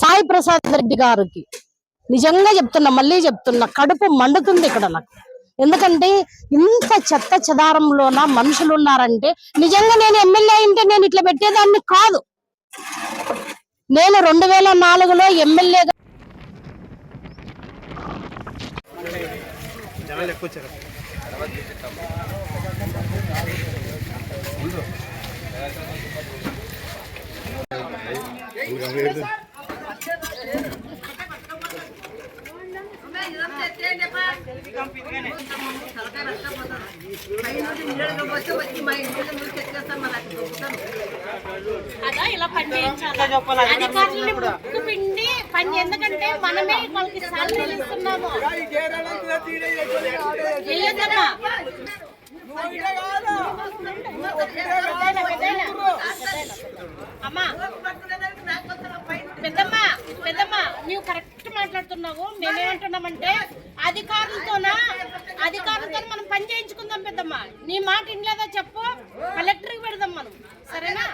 సాయి ప్రసాద్ రెడ్డి గారికి. నిజంగా చెప్తున్నా మళ్ళీ చెప్తున్నా కడుపు మండుతుంది ఇక్కడ నాకు. ఎందుకంటే ఇంత చెత్త చెదారంలోన మనుషులు ఉన్నారంటే నిజంగా నేను ఎమ్మెల్యే అయింటే నేను ఇట్లా పెట్టేదాన్ని కాదు. నేను రెండు వేల నాలుగులో ఎమ్మెల్యేగా జనాలు అదా ఇలా పని చేయించాలి? అధికారులని ముక్కు పిండి పని ఎందుకంటే మనమే వాళ్ళకి సాలరీలు ఇస్తున్నాము చెయ్యొద్దమ్మా. అమ్మా పెద్దమ్మా పెద్దమ్మా నువ్వు కరెక్ట్ మాట్లాడుతున్నావు? మేమేమంటున్నామంటే అధికారులతోనా? అధికారులతో మనం పని చేయించుకుందాం పెద్దమ్మా. నీ మాట ఇంట్లేదా చెప్పు? కలెక్టర్కి పెడదాం మనం. సరేనా?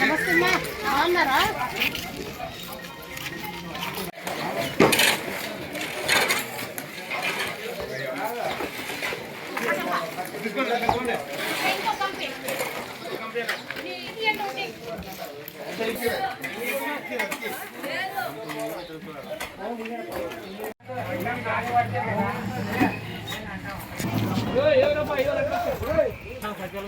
నమస్తే బాగున్నారా?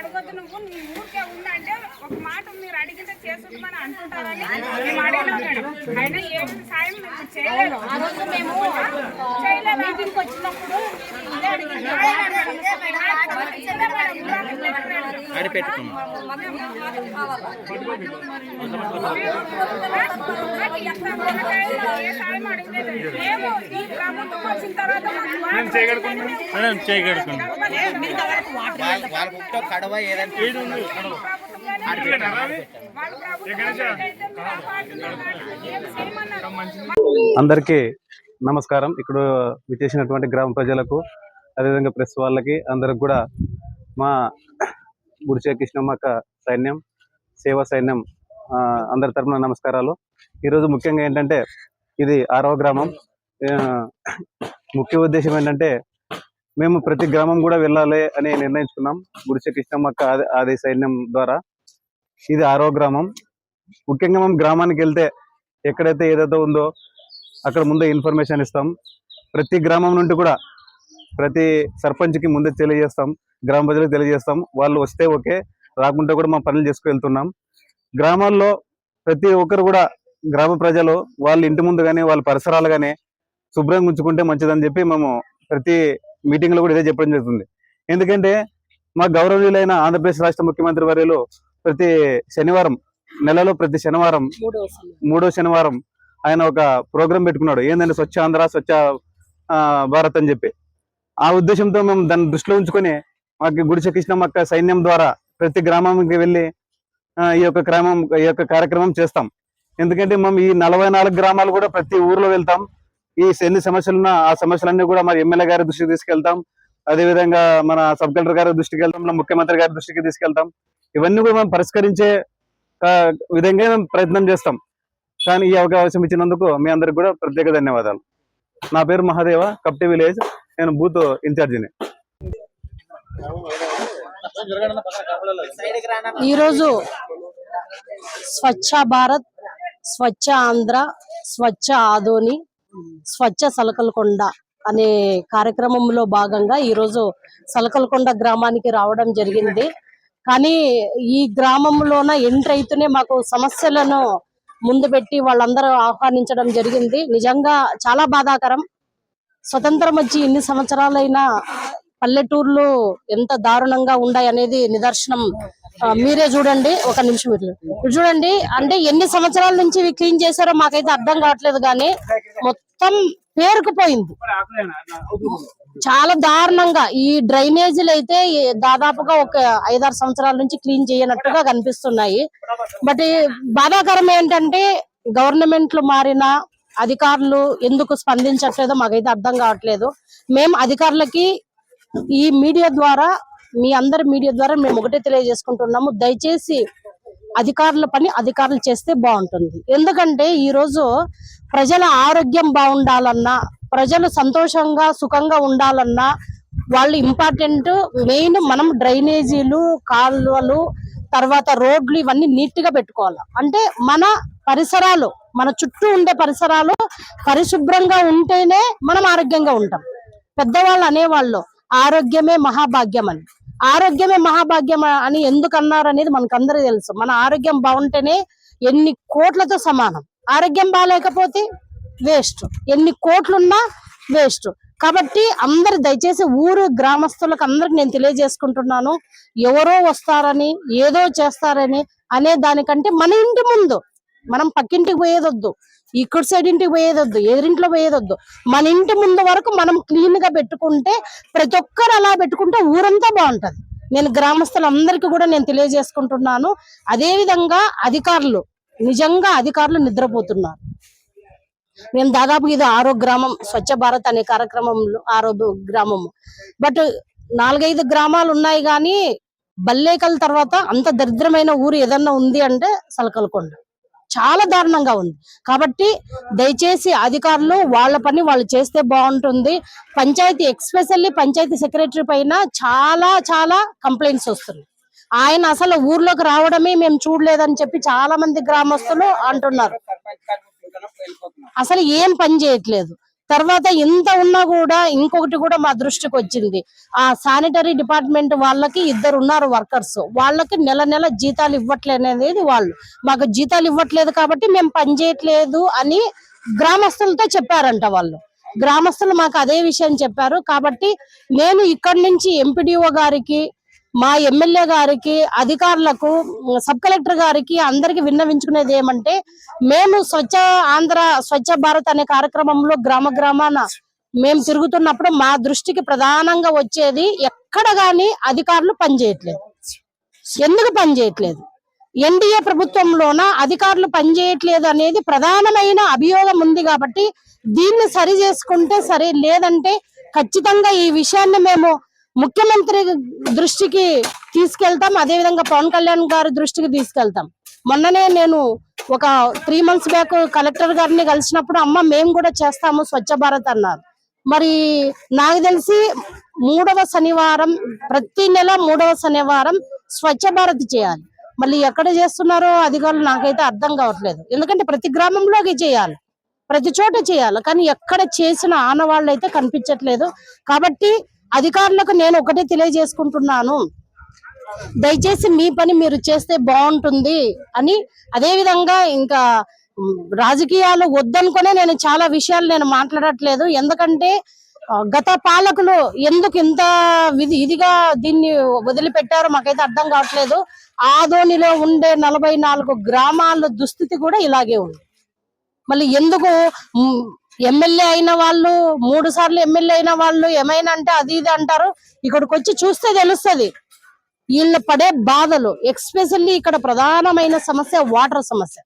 అడగద్దు నువ్వు నీ ఊరికే ఉందంటే ఒక మాట మీరు అడిగితే చేసుకుంటామని అంటుంటారని మేము అడిగినాం మేడం అయినా ఏమి సాయం మేము చేయలేదు ఆ రోజు మేము మీటింగ్కి వచ్చినప్పుడు ఇదే మేడం కడవ అందరికీ నమస్కారం. ఇక్కడ విచ్చేసినటువంటి గ్రామ ప్రజలకు అదేవిధంగా ప్రెస్ వాళ్ళకి అందరికి కూడా మా గుడిచే కృష్ణమ్మక్క సైన్యం సేవా సైన్యం అందరి తరపున నమస్కారాలు. ఈరోజు ముఖ్యంగా ఏంటంటే ఇది ఆరవ గ్రామం. ముఖ్య ఉద్దేశం ఏంటంటే మేము ప్రతి గ్రామం కూడా వెళ్ళాలి అని నిర్ణయించుకున్నాం. గుడిసె కృష్ణమ్మక్క ఆది సైన్యం ద్వారా. ఇది ఆరో గ్రామం. ముఖ్యంగా మేము గ్రామానికి వెళ్తే ఎక్కడైతే ఏదైతే ఉందో అక్కడ ముందే ఇన్ఫర్మేషన్ ఇస్తాం. ప్రతి గ్రామం నుండి కూడా ప్రతి సర్పంచ్కి ముందే తెలియజేస్తాం. గ్రామ ప్రజలకు తెలియజేస్తాం. వాళ్ళు వస్తే ఓకే రాకుంటే కూడా మా పనులు చేసుకు వెళ్తున్నాం. గ్రామాల్లో ప్రతి ఒక్కరు కూడా గ్రామ ప్రజలు వాళ్ళ ఇంటి ముందు కానీ వాళ్ళ పరిసరాలు కానీ శుభ్రంగా ఉంచుకుంటే మంచిదని చెప్పి మేము ప్రతి మీటింగ్లో కూడా ఇదే చెప్పడం జరుగుతుంది. ఎందుకంటే మా గౌరవనీయులైన ఆంధ్రప్రదేశ్ రాష్ట్ర ముఖ్యమంత్రి వర్యులు ప్రతి శనివారం నెలలో ప్రతి శనివారం మూడో శనివారం ఆయన ఒక ప్రోగ్రామ్ పెట్టుకున్నాడు. ఏంటంటే స్వచ్ఛ ఆంధ్ర స్వచ్ఛ భారత్ అని చెప్పి. ఆ ఉద్దేశంతో మేము దాన్ని దృష్టిలో ఉంచుకొని మాకు గుడిచె కృష్ణమ్మక్క సైన్యం ద్వారా ప్రతి గ్రామానికి వెళ్ళి ఈ యొక్క గ్రామం ఈ యొక్క కార్యక్రమం చేస్తాం. ఎందుకంటే మేము ఈ నలభై నాలుగు గ్రామాలు కూడా ప్రతి ఊర్లో వెళ్తాం. ఈ ఎన్ని సమస్యలున్నా ఆ సమస్యలన్నీ కూడా మరి ఎమ్మెల్యే గారి దృష్టికి తీసుకెళ్తాం. అదే విధంగా మన సబ్ కలెక్టర్ గారి దృష్టికి వెళ్తాం ముఖ్యమంత్రి గారి దృష్టికి తీసుకెళ్తాం. ఇవన్నీ కూడా మనం పరిష్కరించే విధంగా మేము ప్రయత్నం చేస్తాం. కానీ ఈ అవకాశం ఇచ్చినందుకు మీ అందరికి కూడా ప్రత్యేక ధన్యవాదాలు. నా పేరు మహాదేవ కప్టి విలేజ్ నేను బూత్ ఇన్ఛార్జిని. ఈరోజు స్వచ్ఛ భారత్ స్వచ్ఛ ఆంధ్ర స్వచ్ఛ ఆదోని స్వచ్ఛ సలకలకొండ అనే కార్యక్రమంలో భాగంగా ఈరోజు సలకలకొండ గ్రామానికి రావడం జరిగింది. కానీ ఈ గ్రామంలోన ఎంటర్ అయితేనే మాకు సమస్యలను ముందు పెట్టి వాళ్ళందరూ ఆహ్వానించడం జరిగింది. నిజంగా చాలా బాధాకరం. స్వతంత్రం వచ్చి ఇన్ని సంవత్సరాలైనా పల్లెటూర్లు ఎంత దారుణంగా ఉన్నాయనేది నిదర్శనం. మీరే చూడండి ఒక నిమిషం ఇట్లా. చూడండి అంటే ఎన్ని సంవత్సరాల నుంచి ఇవి క్లీన్ చేశారో మాకైతే అర్థం కావట్లేదు కానీ మొత్తం పేరుకుపోయింది. చాలా దారుణంగా. ఈ డ్రైనేజీలు అయితే దాదాపుగా ఒక ఐదారు సంవత్సరాల నుంచి క్లీన్ చేయనట్టుగా కనిపిస్తున్నాయి. బట్ బాధాకరం ఏంటంటే గవర్నమెంట్లు మారిన అధికారులు ఎందుకు స్పందించట్లేదో మాకైతే అర్థం కావట్లేదు. మేము అధికారులకి ఈ మీడియా ద్వారా మీ అందరి మీడియా ద్వారా మేము ఒకటే తెలియజేసుకుంటున్నాము. దయచేసి అధికారుల పని అధికారులు చేస్తే బాగుంటుంది. ఎందుకంటే ఈరోజు ప్రజల ఆరోగ్యం బాగుండాలన్నా ప్రజలు సంతోషంగా సుఖంగా ఉండాలన్నా వాళ్ళు ఇంపార్టెంట్. మెయిన్ మనం డ్రైనేజీలు కాలువలు తర్వాత రోడ్లు ఇవన్నీ నీట్గా పెట్టుకోవాలి. అంటే మన పరిసరాలు మన చుట్టూ ఉండే పరిసరాలు పరిశుభ్రంగా ఉంటేనే మనం ఆరోగ్యంగా ఉంటాం. పెద్దవాళ్ళు అనేవాళ్ళు ఆరోగ్యమే మహాభాగ్యం అని. ఆరోగ్యమే మహాభాగ్యం అని ఎందుకు అన్నారు అనేది మనకందరికీ తెలుసు. మన ఆరోగ్యం బాగుంటేనే ఎన్ని కోట్లతో సమానం. ఆరోగ్యం బాగాలేకపోతే వేస్ట్. ఎన్ని కోట్లున్నా వేస్ట్. కాబట్టి అందరు దయచేసి ఊరు గ్రామస్తులకు అందరికి నేను తెలియజేసుకుంటున్నాను ఎవరో వస్తారని ఏదో చేస్తారని అనే దానికంటే మన ఇంటి ముందు మనం పక్కింటికి పోయేదొద్దు. ఇక్కడ సైడ్ ఇంటికి పోయేదొద్దు ఎదురింట్లో పోయేదొద్దు. మన ఇంటి ముందు వరకు మనం క్లీన్గా పెట్టుకుంటే ప్రతి ఒక్కరు అలా పెట్టుకుంటే ఊరంతా బాగుంటది. నేను గ్రామస్తులందరికీ కూడా నేను తెలియజేసుకుంటున్నాను. అదే విధంగా అధికారులు నిజంగా అధికారులు నిద్రపోతున్నారు. నేను దాదాపు ఇది ఆరో గ్రామం స్వచ్ఛ భారత్ అనే కార్యక్రమంలో ఆరో గ్రామము. బట్ నాలుగైదు గ్రామాలు ఉన్నాయి కానీ బల్లేకల్ తర్వాత అంత దరిద్రమైన ఊరు ఏదన్నా ఉంది అంటే సలకలకొండ. చాలా దారుణంగా ఉంది. కాబట్టి దయచేసి అధికారులు వాళ్ళ పని వాళ్ళు చేస్తే బాగుంటుంది. పంచాయతీ ఎక్స్పెషల్లీ పంచాయతీ సెక్రటరీ పైన చాలా చాలా కంప్లైంట్స్ వస్తున్నాయి. ఆయన అసలు ఊర్లోకి రావడమే మేము చూడలేదని చెప్పి చాలా మంది గ్రామస్తులు అంటున్నారు. అసలు ఏం పని చేయట్లేదు. తర్వాత ఎంత ఉన్నా కూడా ఇంకొకటి కూడా మా దృష్టికి వచ్చింది. ఆ శానిటరీ డిపార్ట్మెంట్ వాళ్ళకి ఇద్దరు ఉన్నారు వర్కర్స్. వాళ్ళకి నెల నెల జీతాలు ఇవ్వట్లేదు వాళ్ళు. మాకు జీతాలు ఇవ్వట్లేదు కాబట్టి మేము పని చేయట్లేదు అని గ్రామస్తులతో చెప్పారంట వాళ్ళు. గ్రామస్తులు మాకు అదే విషయం చెప్పారు. కాబట్టి నేను ఇక్కడి నుంచి ఎంపీడీఓ గారికి మా ఎమ్మెల్యే గారికి అధికారులకు సబ్ కలెక్టర్ గారికి అందరికి విన్నవించుకునేది ఏమంటే మేము స్వచ్ఛ ఆంధ్ర స్వచ్ఛ భారత్ అనే కార్యక్రమంలో గ్రామ గ్రామాన మేము తిరుగుతున్నప్పుడు మా దృష్టికి ప్రధానంగా వచ్చేది ఎక్కడ గాని అధికారులు పనిచేయట్లేదు ఎందుకు పనిచేయట్లేదు ఎన్డీఏ ప్రభుత్వంలోన అధికారులు పనిచేయట్లేదు అనేది ప్రధానమైన అభియోగం ఉంది కాబట్టి దీన్ని సరి చేసుకుంటే సరే లేదంటే ఖచ్చితంగా ఈ విషయాన్ని మేము ముఖ్యమంత్రి దృష్టికి తీసుకెళ్తాం. అదే విధంగా పవన్ కళ్యాణ్ గారి దృష్టికి తీసుకెళ్తాం. మొన్ననే నేను ఒక త్రీ మంత్స్ బ్యాక్ కలెక్టర్ గారిని కలిసినప్పుడు అమ్మ మేము కూడా చేస్తాము స్వచ్ఛ భారత్ అన్నారు. మరి నాకు తెలిసి మూడవ శనివారం ప్రతి నెల మూడవ శనివారం స్వచ్ఛ భారత్ చేయాలి. మళ్ళీ ఎక్కడ చేస్తున్నారో అధికారులు నాకైతే అర్థం కావట్లేదు. ఎందుకంటే ప్రతి గ్రామంలోకి చేయాలి. ప్రతి చోట చేయాలి. కానీ ఎక్కడ చేసిన ఆనవాళ్ళు అయితే కనిపించట్లేదు. కాబట్టి అధికారులకు నేను ఒకటే తెలియజేసుకుంటున్నాను. దయచేసి మీ పని మీరు చేస్తే బాగుంటుంది అని అదే విధంగా ఇంకా రాజకీయాలు వద్దనుకునే నేను చాలా విషయాలు నేను మాట్లాడట్లేదు. ఎందుకంటే గత పాలకులు ఎందుకు ఇంత విధి ఇదిగా దీన్ని వదిలిపెట్టారో మాకైతే అర్థం కావట్లేదు. ఆదోనిలో ఉండే నలభై నాలుగు గ్రామాల దుస్థితి కూడా ఇలాగే ఉంది. మళ్ళీ ఎందుకు ఎమ్మెల్యే అయిన వాళ్ళు మూడు సార్లు ఎమ్మెల్యే అయిన వాళ్ళు ఏమైనా అంటే అది ఇది అంటారు. ఇక్కడికి వచ్చి చూస్తే తెలుస్తది. వీళ్ళు పడే బాధలు ఎక్స్పెషల్లీ ఇక్కడ ప్రధానమైన సమస్య వాటర్ సమస్య.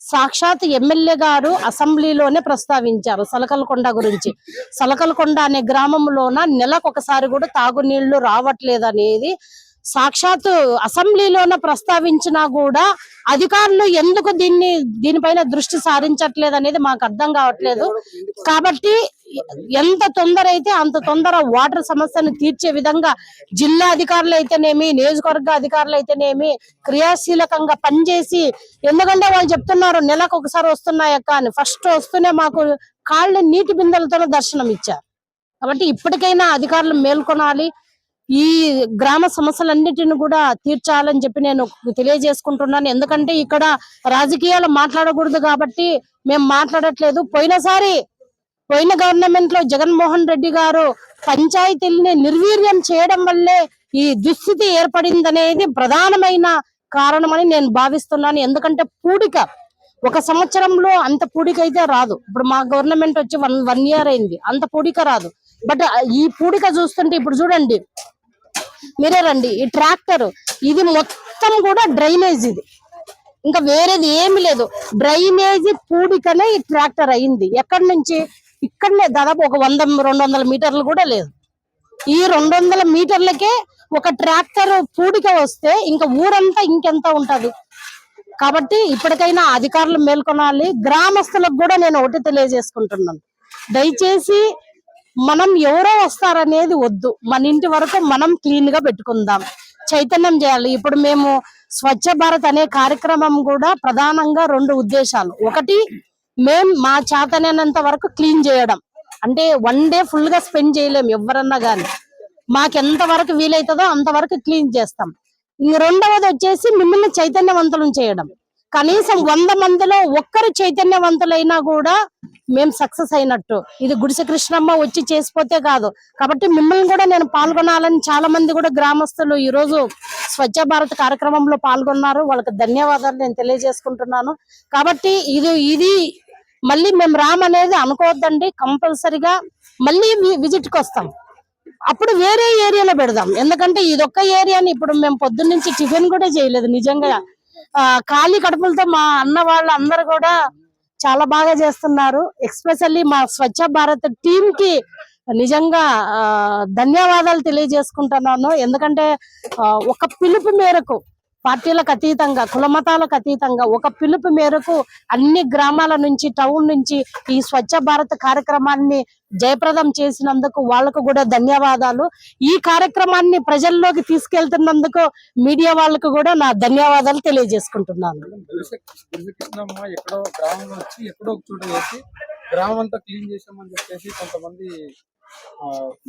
సాక్షాత్ ఎమ్మెల్యే గారు అసెంబ్లీలోనే ప్రస్తావించారు సలకలకొండ గురించి. సలకలకొండ అనే గ్రామంలోన నెలకు ఒకసారి కూడా తాగునీళ్ళు రావట్లేదు అనేది సాక్షాత్ అసెంబ్లీలోన ప్రస్తావించినా కూడా అధికారులు ఎందుకు దీన్ని దీనిపైన దృష్టి సారించట్లేదు అనేది మాకు అర్థం కావట్లేదు. కాబట్టి ఎంత తొందర అయితే అంత తొందర వాటర్ సమస్యను తీర్చే విధంగా జిల్లా అధికారులు అయితేనేమి నియోజకవర్గ అధికారులు అయితేనేమి క్రియాశీలకంగా పనిచేసి ఎందుకంటే వాళ్ళు చెప్తున్నారు నెలకు ఒకసారి వస్తున్నాయక్క అని. ఫస్ట్ వస్తూనే మాకు కాళ్ళు నీటి బిందెలతో దర్శనం ఇచ్చారు కాబట్టి ఇప్పటికైనా అధికారులు మేల్కొనాలి. ఈ గ్రామ సమస్యలన్నిటిని కూడా తీర్చాలని చెప్పి నేను తెలియజేసుకుంటున్నాను. ఎందుకంటే ఇక్కడ రాజకీయాలు మాట్లాడకూడదు కాబట్టి మేము మాట్లాడట్లేదు. పోయినసారి పోయిన గవర్నమెంట్లో జగన్మోహన్ రెడ్డి గారు పంచాయతీల్ని నిర్వీర్యం చేయడం వల్లే ఈ దుస్థితి ఏర్పడిందనేది ప్రధానమైన కారణమని నేను భావిస్తున్నాను. ఎందుకంటే పూడిక ఒక సంవత్సరంలో అంత పూడిక అయితే రాదు. ఇప్పుడు మా గవర్నమెంట్ వచ్చి వన్ వన్ ఇయర్ అయింది. అంత పూడిక రాదు. బట్ ఈ పూడిక చూస్తుంటే ఇప్పుడు చూడండి మీరే రండి. ఈ ట్రాక్టర్ ఇది మొత్తం కూడా డ్రైనేజ్ ఇది. ఇంకా వేరేది ఏమి లేదు. డ్రైనేజ్ పూడికనే ఈ ట్రాక్టర్ అయింది. ఎక్కడి నుంచి? ఇక్కడనే దాదాపు ఒక వంద రెండు వందల మీటర్లు కూడా లేదు. ఈ రెండు వందల మీటర్లకే ఒక ట్రాక్టర్ పూడిక వస్తే ఇంకా ఊరంతా ఇంకెంత ఉంటది? కాబట్టి ఇప్పటికైనా అధికారులు మేల్కొనాలి. గ్రామస్తులకు కూడా నేను ఒకటి తెలియజేసుకుంటున్నాను. దయచేసి మనం ఎవరో వస్తారనేది వద్దు. మన ఇంటి వరకు మనం క్లీన్గా పెట్టుకుందాం. చైతన్యం చేయాలి. ఇప్పుడు మేము స్వచ్ఛ భారత్ అనే కార్యక్రమం కూడా ప్రధానంగా రెండు ఉద్దేశాలు. ఒకటి మేం మా చేతనైనంత వరకు క్లీన్ చేయడం. అంటే వన్ డే ఫుల్గా స్పెండ్ చేయలేం ఎవరన్నా కానీ మాకెంత వరకు వీలైతుందో అంతవరకు క్లీన్ చేస్తాం. ఇంక రెండవది వచ్చేసి మిమ్మల్ని చైతన్యవంతులను చేయడం. కనీసం వంద మందిలో ఒక్కరు చైతన్యవంతులైనా కూడా మేము సక్సెస్ అయినట్టు. ఇది గుడిసె కృష్ణమ్మ వచ్చి చేసిపోతే కాదు. కాబట్టి మిమ్మల్ని కూడా నేను పాల్గొనాలని చాలా మంది కూడా గ్రామస్తులు ఈ రోజు స్వచ్ఛ భారత్ కార్యక్రమంలో పాల్గొన్నారు. వాళ్ళకి ధన్యవాదాలు నేను తెలియజేసుకుంటున్నాను. కాబట్టి ఇది ఇది మళ్ళీ మేము రామనేది అనుకోవద్దండి. కంపల్సరిగా మళ్ళీ విజిట్కి వస్తాం. అప్పుడు వేరే ఏరియాలో పెడదాం. ఎందుకంటే ఇదొక్క ఏరియాని ఇప్పుడు మేము పొద్దున్న నుంచి టిఫిన్ కూడా చేయలేదు నిజంగా. ఖాళీ కడుపులతో మా అన్న వాళ్ళు అందరు కూడా చాలా బాగా చేస్తున్నారు. ఎక్స్పెషల్లీ మా స్వచ్ఛ భారత్ టీమ్కి నిజంగా ఆ, ధన్యవాదాలు తెలియజేసుకుంటున్నాను. ఎందుకంటే ఆ, ఒక పిలుపు మేరకు పార్టీలకు అతీతంగా కులమతాలకు అతీతంగా ఒక పిలుపు మేరకు అన్ని గ్రామాల నుంచి టౌన్ నుంచి ఈ స్వచ్ఛ భారత్ కార్యక్రమాన్ని జయప్రదం చేసినందుకు వాళ్ళకు కూడా ధన్యవాదాలు. ఈ కార్యక్రమాన్ని ప్రజల్లోకి తీసుకెళ్తున్నందుకు మీడియా వాళ్ళకు కూడా నా ధన్యవాదాలు తెలియజేసుకుంటున్నాను. గ్రామం అంతా క్లీన్ చేసామని చెప్పేసి కొంతమంది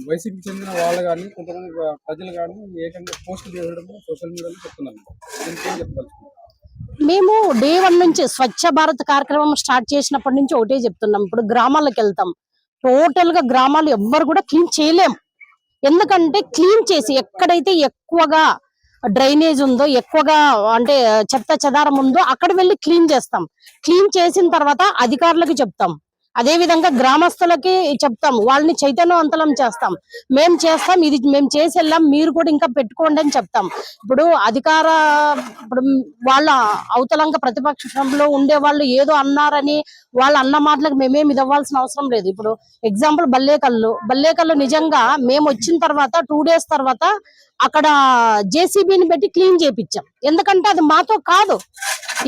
వైసీపీ చెందిన వాళ్ళు కానీ కొంతమంది ప్రజలు కానీ ఏకంగా పోస్ట్ చేయడం సోషల్ మీడియాలో చెప్తున్నారు దీనికి ఏం చెప్పదలుచుకున్నారు మేము డే వన్ నుంచి స్వచ్ఛ భారత్ కార్యక్రమం స్టార్ట్ చేసినప్పటి నుంచి ఒకటే చెప్తున్నాం. ఇప్పుడు గ్రామాలకు వెళ్తాం. టోటల్గా గ్రామాలు ఎవ్వరు కూడా క్లీన్ చేయలేం. ఎందుకంటే క్లీన్ చేసి ఎక్కడైతే ఎక్కువగా డ్రైనేజ్ ఉందో ఎక్కువగా అంటే చెత్త చెదారం ఉందో అక్కడ వెళ్ళి క్లీన్ చేస్తాం. క్లీన్ చేసిన తర్వాత అధికారులకు చెప్తాం. అదే విధంగా గ్రామస్తులకి చెప్తాం వాళ్ళని చైతన్యవంతలం చేస్తాం. మేము చేస్తాం ఇది మేము చేసి వెళ్ళాం మీరు కూడా ఇంకా పెట్టుకోండి అని చెప్తాం. ఇప్పుడు అధికార ఇప్పుడు వాళ్ళ అవతలంగా ప్రతిపక్షంలో ఉండే వాళ్ళు ఏదో అన్నారని వాళ్ళ అన్న మాటలకు మేమేమి ఇది అవసరం లేదు. ఇప్పుడు ఎగ్జాంపుల్ బల్లేకల్లు. బల్లేకల్లు నిజంగా మేము వచ్చిన తర్వాత టూ డేస్ తర్వాత అక్కడ జేసీబీని పెట్టి క్లీన్ చేపించాం ఎందుకంటే అది మాతో కాదు.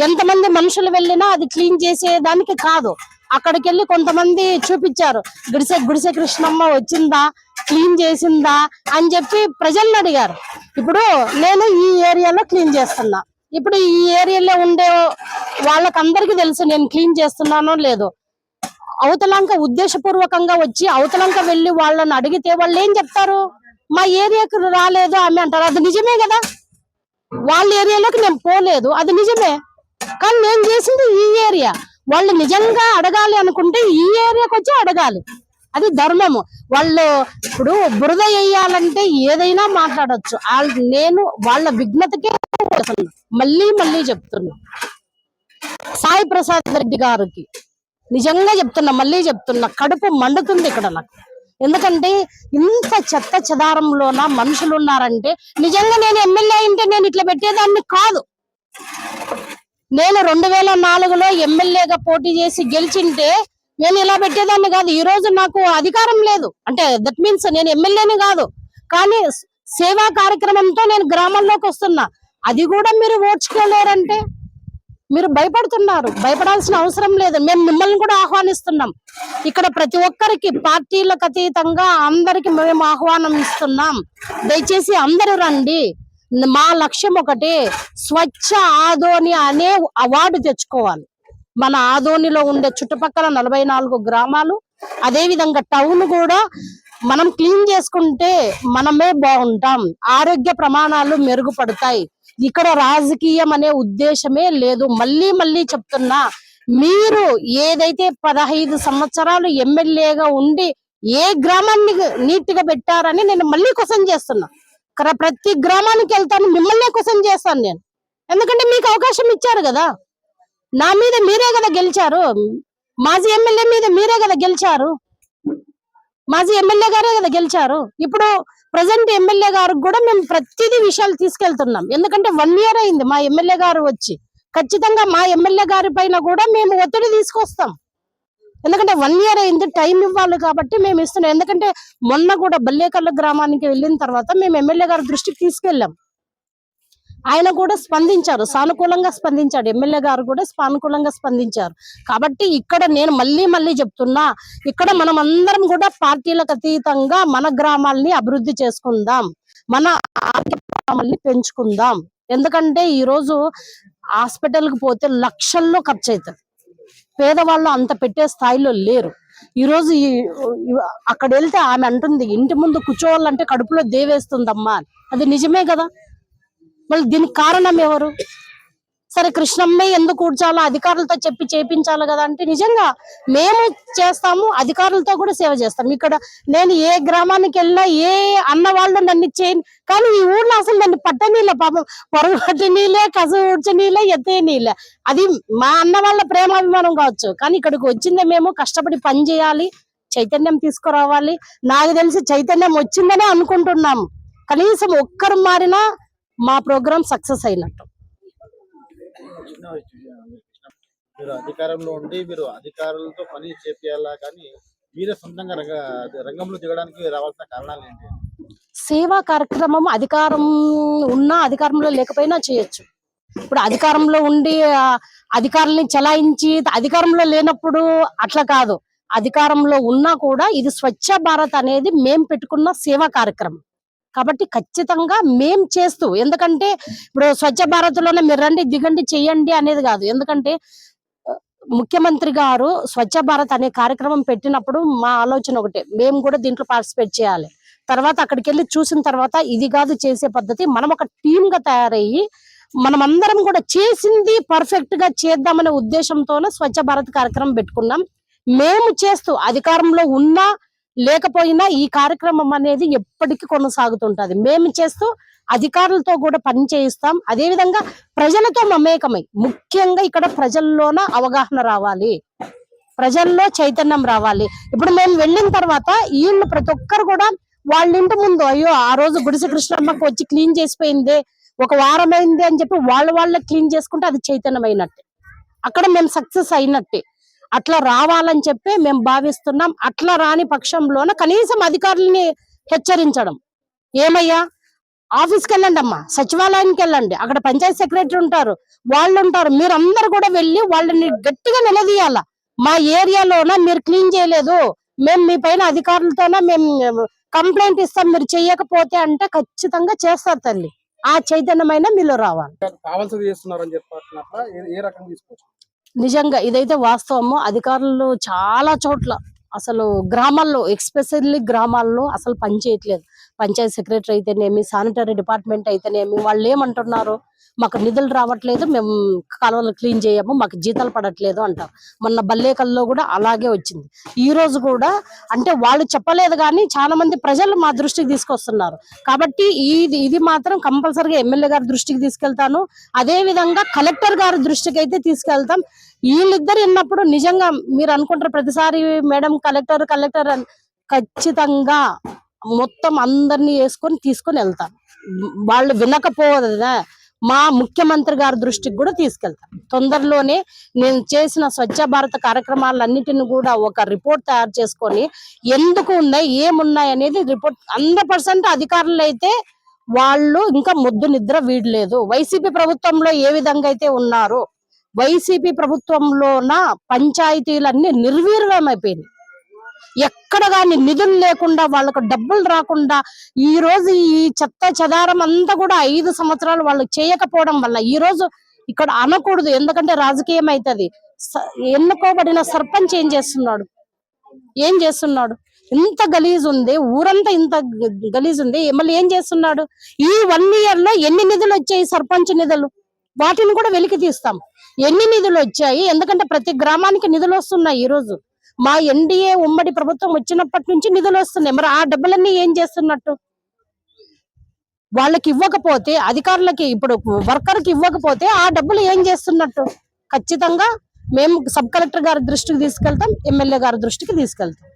ఎంతమంది మనుషులు వెళ్ళినా అది క్లీన్ చేసేదానికి కాదు. అక్కడికి వెళ్ళి కొంతమంది చూపించారు. గుడిసె గుడిసె కృష్ణమ్మ వచ్చిందా? క్లీన్ చేసిందా? అని చెప్పి ప్రజల్ని అడిగారు. ఇప్పుడు నేను ఈ ఏరియాలో క్లీన్ చేస్తున్నా. ఇప్పుడు ఈ ఏరియాలో ఉండే వాళ్ళకందరికీ తెలుసు నేను క్లీన్ చేస్తున్నానో లేదో. అవతలంక ఉద్దేశపూర్వకంగా వచ్చి అవతలంక వెళ్ళి వాళ్ళని అడిగితే వాళ్ళు ఏం చెప్తారు? మా ఏరియాకు రాలేదు ఆమె అంటారు. అది నిజమే కదా? వాళ్ళ ఏరియాలోకి నేను పోలేదు. అది నిజమే. కానీ నేను చేసింది ఈ ఏరియా. వాళ్ళు నిజంగా అడగాలి అనుకుంటే ఈ ఏరియాకి వచ్చి అడగాలి. అది ధర్మము. వాళ్ళు ఇప్పుడు బురద వేయాలంటే ఏదైనా మాట్లాడొచ్చు. నేను వాళ్ళ విఘ్నతకే మళ్ళీ మళ్ళీ చెప్తున్నా. సాయి ప్రసాద్ రెడ్డి గారికి నిజంగా చెప్తున్నా మళ్ళీ చెప్తున్నా. కడుపు మండుతుంది ఇక్కడ నాకు. ఎందుకంటే ఇంత చెత్త చెదారంలోన మనుషులు ఉన్నారంటే నిజంగా నేను ఎమ్మెల్యే అయింటే నేను ఇట్లా పెట్టేదాన్ని కాదు. నేను రెండు వేల నాలుగులో ఎమ్మెల్యేగా పోటీ చేసి గెలిచింటే నేను ఇలా పెట్టేదాన్ని కాదు. ఈ రోజు నాకు అధికారం లేదు. అంటే దట్ మీన్స్ నేను ఎమ్మెల్యేని కాదు. కానీ సేవా కార్యక్రమంతో నేను గ్రామంలోకి వస్తున్నా. అది కూడా మీరు ఓడ్చుకోలేరంటే మీరు భయపడుతున్నారు. భయపడాల్సిన అవసరం లేదు. మేము మిమ్మల్ని కూడా ఆహ్వానిస్తున్నాం. ఇక్కడ ప్రతి ఒక్కరికి పార్టీలకు అతీతంగా అందరికి మేము ఆహ్వానం ఇస్తున్నాం. దయచేసి అందరూ రండి. మా లక్ష్యం ఒకటి స్వచ్ఛ ఆదోని అనే అవార్డు తెచ్చుకోవాలి. మన ఆదోనిలో ఉండే చుట్టుపక్కల నలభై నాలుగు గ్రామాలు అదే విధంగా టౌన్ కూడా మనం క్లీన్ చేసుకుంటే మనమే బాగుంటాం. ఆరోగ్య ప్రమాణాలు మెరుగుపడతాయి. ఇక్కడ రాజకీయం అనే ఉద్దేశమే లేదు. మళ్ళీ మళ్ళీ చెప్తున్నా మీరు ఏదైతే పదహైదు సంవత్సరాలు ఎమ్మెల్యేగా ఉండి ఏ గ్రామాన్ని నీట్గా పెట్టారని నేను మళ్ళీ క్వశ్చన్ చేస్తున్నా. ప్రతి గ్రామానికి వెళ్తాను మిమ్మల్నే క్వశ్చన్ చేస్తాను నేను. ఎందుకంటే మీకు అవకాశం ఇచ్చారు కదా. నా మీద మీరే కదా గెలిచారు. మాజీ ఎమ్మెల్యే మీద మీరే కదా గెలిచారు. మాజీ ఎమ్మెల్యే గారే కదా గెలిచారు. ఇప్పుడు ప్రజెంట్ ఎమ్మెల్యే గారు కూడా మేము ప్రతిదీ విషయాలు తీసుకెళ్తున్నాం. ఎందుకంటే వన్ ఇయర్ అయింది మా ఎమ్మెల్యే గారు వచ్చి. ఖచ్చితంగా మా ఎమ్మెల్యే గారి పైన కూడా మేము ఒత్తిడి తీసుకొస్తాం. ఎందుకంటే వన్ ఇయర్ అయింది టైం ఇవ్వాలి కాబట్టి మేము ఇస్తున్నాం. ఎందుకంటే మొన్న కూడా బల్లేకల్లు గ్రామానికి వెళ్ళిన తర్వాత మేము ఎమ్మెల్యే గారి దృష్టికి తీసుకెళ్ళాం. ఆయన కూడా స్పందించారు సానుకూలంగా స్పందించాడు. ఎమ్మెల్యే గారు కూడా సానుకూలంగా స్పందించారు. కాబట్టి ఇక్కడ నేను మళ్ళీ మళ్ళీ చెప్తున్నా ఇక్కడ మనం అందరం కూడా పార్టీలకు అతీతంగా మన గ్రామాల్ని అభివృద్ధి చేసుకుందాం. మన ఆరోగ్య గ్రామాల్ని పెంచుకుందాం. ఎందుకంటే ఈ రోజు హాస్పిటల్కి పోతే లక్షల్లో ఖర్చు అవుతుంది పేదవాళ్ళు అంత పెట్టే స్థాయిలో లేరు. ఈ రోజు అక్కడ వెళ్తే ఆమె అంటుంది ఇంటి ముందు కూర్చోవాలంటే కడుపులో దేవేస్తుందమ్మా అని. అది నిజమే కదా? మళ్ళీ దీనికి కారణం ఎవరు? సరే కృష్ణమ్మే ఎందుకు కూర్చాలో అధికారులతో చెప్పి చేపించాలి కదా అంటే నిజంగా మేము చేస్తాము అధికారులతో కూడా సేవ చేస్తాం. ఇక్కడ నేను ఏ గ్రామానికి వెళ్ళినా ఏ అన్న వాళ్ళు నన్ను చేయను కానీ ఈ ఊర్లో అసలు నన్ను పట్టనీలే పాపం. పొరగొట్టి నీళ్ళే కసు ఊడ్చే నీళ్ళే ఎత్తే నీళ్ళే. అది మా అన్న వాళ్ళ ప్రేమాభిమానం కావచ్చు. కానీ ఇక్కడికి వచ్చిందే మేము కష్టపడి పని చేయాలి చైతన్యం తీసుకురావాలి. నాకు తెలిసి చైతన్యం వచ్చిందనే అనుకుంటున్నాము కనీసం ఒక్కరు మారినా మా ప్రోగ్రాం సక్సెస్ అయినట్టు. మీరు అధికారంలో ఉండి మీరు అధికారులతో పని చేపియాలా కానీ మీరే సొంతంగా రంగ రంగంలో దిగడానికి రావాల్సిన కారణాలు ఏంటి? సేవా కార్యక్రమం అధికారం ఉన్నా అధికారంలో లేకపోయినా చేయొచ్చు. ఇప్పుడు అధికారంలో ఉండి అధికారుల్ని చలాయించి అధికారంలో లేనప్పుడు అట్లా కాదు. అధికారంలో ఉన్నా కూడా ఇది స్వచ్ఛ భారత్ అనేది మేం పెట్టుకున్న సేవా కార్యక్రమం. కాబట్టి ఖచ్చితంగా మేం చేస్తూ ఎందుకంటే ఇప్పుడు స్వచ్ఛ భారత్లోనే మీరు రండి దిగండి చెయ్యండి అనేది కాదు. ఎందుకంటే ముఖ్యమంత్రి గారు స్వచ్ఛ భారత్ అనే కార్యక్రమం పెట్టినప్పుడు మా ఆలోచన ఒకటే మేము కూడా దీంట్లో పార్టిసిపేట్ చేయాలి. తర్వాత అక్కడికి వెళ్ళి చూసిన తర్వాత ఇది కాదు చేసే పద్ధతి మనం ఒక టీమ్గా తయారయ్యి మనం అందరం కూడా చేసింది పర్ఫెక్ట్గా చేద్దామనే ఉద్దేశంతోనే స్వచ్ఛ భారత్ కార్యక్రమం పెట్టుకున్నాం. మేము చేస్తూ అధికారంలో ఉన్నా లేకపోయినా ఈ కార్యక్రమం అనేది ఎప్పటికీ కొనసాగుతుంటది. మేము చేస్తూ అధికారులతో కూడా పని చేయిస్తాం. అదే విధంగా ప్రజలతో మమేకమై ముఖ్యంగా ఇక్కడ ప్రజల్లోన అవగాహన రావాలి. ప్రజల్లో చైతన్యం రావాలి. ఇప్పుడు మేము వెళ్ళిన తర్వాత వీళ్ళు ప్రతి ఒక్కరు కూడా వాళ్ళ ఇంటి ముందు అయ్యో ఆ రోజు గుడిసె కృష్ణమ్మకు వచ్చి క్లీన్ చేసిపోయింది ఒక వారం అయింది అని చెప్పి వాళ్ళ వాళ్ళ క్లీన్ చేసుకుంటే అది చైతన్యం అయినట్టే అక్కడ మేము సక్సెస్ అయినట్టే. అట్లా రావాలని చెప్పి మేము భావిస్తున్నాం. అట్లా రాని పక్షంలోన కనీసం అధికారులని హెచ్చరించడం. ఏమయ్యా? ఆఫీస్కి వెళ్ళండి అమ్మా. సచివాలయానికి వెళ్ళండి. అక్కడ పంచాయత్ సెక్రటరీ ఉంటారు. వాళ్ళు ఉంటారు. మీరు అందరు కూడా వెళ్ళి వాళ్ళని గట్టిగా నిలదీయాల? మా ఏరియాలోన మీరు క్లీన్ చేయలేదు. మేము మీ పైన అధికారులతోనే మేము కంప్లైంట్ ఇస్తాం. మీరు చెయ్యకపోతే అంటే ఖచ్చితంగా చేస్తారు తల్లి. ఆ చైతన్యమైన మీలో రావాలి. నిజంగా ఇదైతే వాస్తవము అధికారులు చాలా చోట్ల అసలు గ్రామాల్లో ఎక్స్పెషల్లీ గ్రామాల్లో అసలు పని చేయట్లేదు పంచాయత్ సెక్రటరీ అయితేనేమి శానిటరీ డిపార్ట్మెంట్ అయితేనేమి వాళ్ళు ఏమంటున్నారు? మాకు నిధులు రావట్లేదు మేము కాలువలు క్లీన్ చేయము మాకు జీతాలు పడట్లేదు అంటారు. మొన్న బల్లేకల్లో కూడా అలాగే వచ్చింది. ఈ రోజు కూడా అంటే వాళ్ళు చెప్పలేదు కానీ చాలా మంది ప్రజలు మా దృష్టికి తీసుకొస్తున్నారు. కాబట్టి ఇది ఇది మాత్రం కంపల్సరిగా ఎమ్మెల్యే గారి దృష్టికి తీసుకెళ్తాను. అదే విధంగా కలెక్టర్ గారి దృష్టికి అయితే తీసుకెళ్తాం. వీళ్ళిద్దరు విన్నప్పుడు నిజంగా మీరు అనుకుంటారు ప్రతిసారి మేడం కలెక్టర్ కలెక్టర్ అని ఖచ్చితంగా మొత్తం అందరినీ వేసుకొని తీసుకొని వెళ్తాం. వాళ్ళు వినకపోదా మా ముఖ్యమంత్రి గారి దృష్టికి కూడా తీసుకెళ్తాం. తొందరలోనే నేను చేసిన స్వచ్ఛ భారత కార్యక్రమాలన్నిటిని కూడా ఒక రిపోర్ట్ తయారు చేసుకొని ఎందుకు ఉన్నాయి ఏమున్నాయి అనేది రిపోర్ట్ హండ్రెడ్ పర్సెంట్ అధికారులు అయితే వాళ్ళు ఇంకా ముద్దు నిద్ర వీడలేదు. వైసీపీ ప్రభుత్వంలో ఏ విధంగా అయితే ఉన్నారో వైసీపీ ప్రభుత్వంలోన పంచాయతీలన్నీ నిర్వీర్యమైపోయినాయి. ఎక్కడ కానీ నిధులు లేకుండా వాళ్ళకు డబ్బులు రాకుండా ఈ రోజు ఈ చెత్త చెదారం అంతా కూడా ఐదు సంవత్సరాలు వాళ్ళు చేయకపోవడం వల్ల ఈ రోజు ఇక్కడ అనకూడదు. ఎందుకంటే రాజకీయం అవుతుంది ఎన్నుకోబడిన సర్పంచ్ ఏం చేస్తున్నాడు? ఏం చేస్తున్నాడు? ఇంత గలీజ్ ఉంది. ఊరంతా ఇంత గలీజ్ ఉంది. మళ్ళీ ఏం చేస్తున్నాడు? ఈ వన్ ఇయర్లో ఎన్ని నిధులు వచ్చాయి సర్పంచ్ నిధులు? వాటిని కూడా వెలికి తీస్తాం. ఎన్ని నిధులు వచ్చాయి? ఎందుకంటే ప్రతి గ్రామానికి నిధులు వస్తున్నాయి ఈ రోజు. మా ఎన్డీఏ ఉమ్మడి ప్రభుత్వం వచ్చినప్పటి నుంచి నిధులు వస్తున్నాయి. మరి ఆ డబ్బులన్నీ ఏం చేస్తున్నట్టు? వాళ్ళకి ఇవ్వకపోతే అధికారులకి ఇప్పుడు వర్కర్కి ఇవ్వకపోతే ఆ డబ్బులు ఏం చేస్తున్నట్టు? ఖచ్చితంగా మేము సబ్ కలెక్టర్ గారి దృష్టికి తీసుకెళ్తాం ఎమ్మెల్యే గారి దృష్టికి తీసుకెళ్తాం.